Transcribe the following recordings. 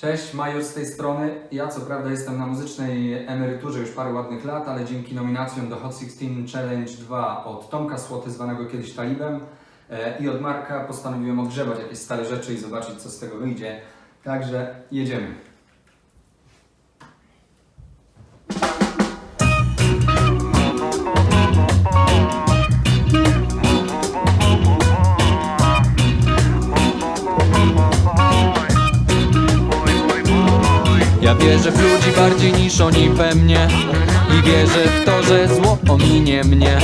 Cześć, Major z tej strony. Ja co prawda jestem na muzycznej emeryturze już parę ładnych lat, ale dzięki nominacjom do Hot 16 Challenge 2 od Tomka Słoty, zwanego kiedyś Talibem e, i od Marka postanowiłem odgrzebać jakieś stare rzeczy i zobaczyć co z tego wyjdzie. Także jedziemy. Wierzę w ludzi bardziej niż oni we mnie. I wierzę w to, że zło ominie mnie.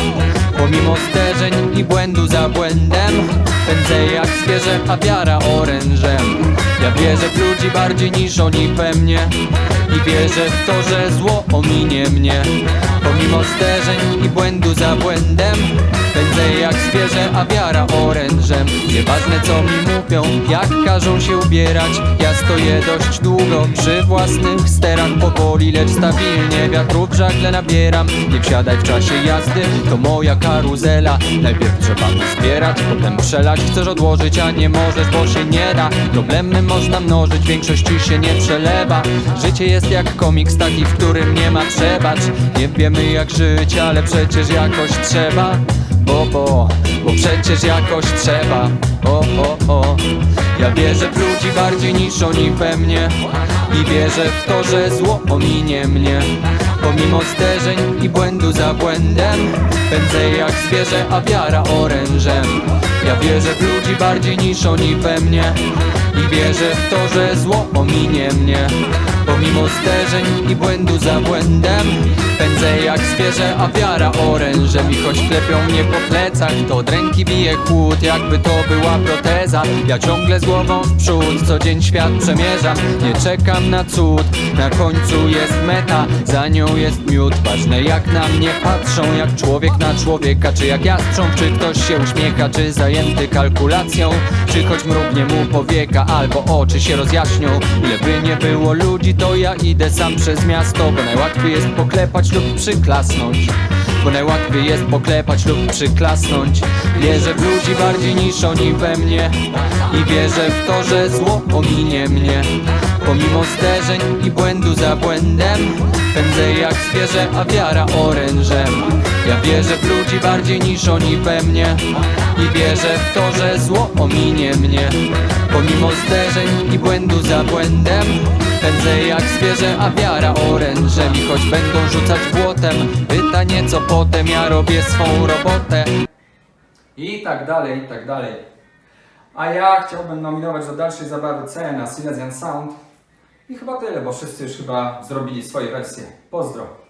Pomimo zderzeń i błędu za błędem Pędzę jak zwierzę, a wiara orężem. Ja wierzę w ludzi bardziej niż oni we mnie. I wierzę w to, że zło ominie mnie. Pomimo zderzeń i błędu za błędem Pędzę jak zwierzę, a wiara orężem. Nieważne co mi mówią, jak każą się ubierać. Ja stoję dość długo przy własnych sterach. Powoli, lecz stabilnie wiatru w żagle nabieram. Nie wsiadaj w czasie jazdy, to moja karuzela. Najpierw trzeba zbierać, potem przelać Chcesz odłożyć, a nie możesz, bo się nie da. Problemy można mnożyć, większości się nie przelewa. Życie jest jak komiks taki, w którym nie ma przebacz. Nie wiemy jak żyć, ale przecież jakoś trzeba bo, bo, bo przecież jakoś trzeba. O, o, o Ja wierzę w ludzi bardziej niż oni we mnie. I wierzę w to, że zło ominie mnie. Pomimo zderzeń i błędu za błędem Pędzę jak zwierzę, a wiara orężem. Ja wierzę w ludzi bardziej niż oni we mnie. I wierzę w to, że zło ominie mnie. Pomimo zderzeń i błędu za błędem Pędzę jak zwierzę, a wiara orężem I choć klepią mnie po plecach To od ręki bije chłód, jakby to była proteza. Ja ciągle z głową w przód, co dzień świat przemierzam Nie czekam na cud, na końcu jest meta Za nią jest miód, ważne jak na mnie patrzą Jak człowiek na człowieka, czy jak jastrząb Czy ktoś się uśmiecha, czy zajęty kalkulacją Czy choć mrugnie mu powieka, albo oczy się rozjaśnią. Ile by nie było ludzi, to ja idę sam przez miasto Bo najłatwiej jest poklepać lub przyklasnąć bo najłatwiej jest poklepać lub przyklasnąć. Wierzę w ludzi bardziej niż oni we mnie I wierzę w to, że zło ominie mnie. Pomimo zderzeń i błędu za błędem Pędzę jak zwierzę, a wiara orężem. Ja wierzę w ludzi bardziej niż oni we mnie I wierzę w to, że zło ominie mnie Pomimo zderzeń i błędu za błędem Pędzę jak zwierzę, a wiara orężem I choć będą rzucać błotem Pytanie co potem, ja robię swą robotę I tak dalej, i tak dalej. A ja chciałbym nominować do dalszej zabawy C na Silesian Sound. I chyba tyle, bo wszyscy już chyba zrobili swoje wersje. Pozdro.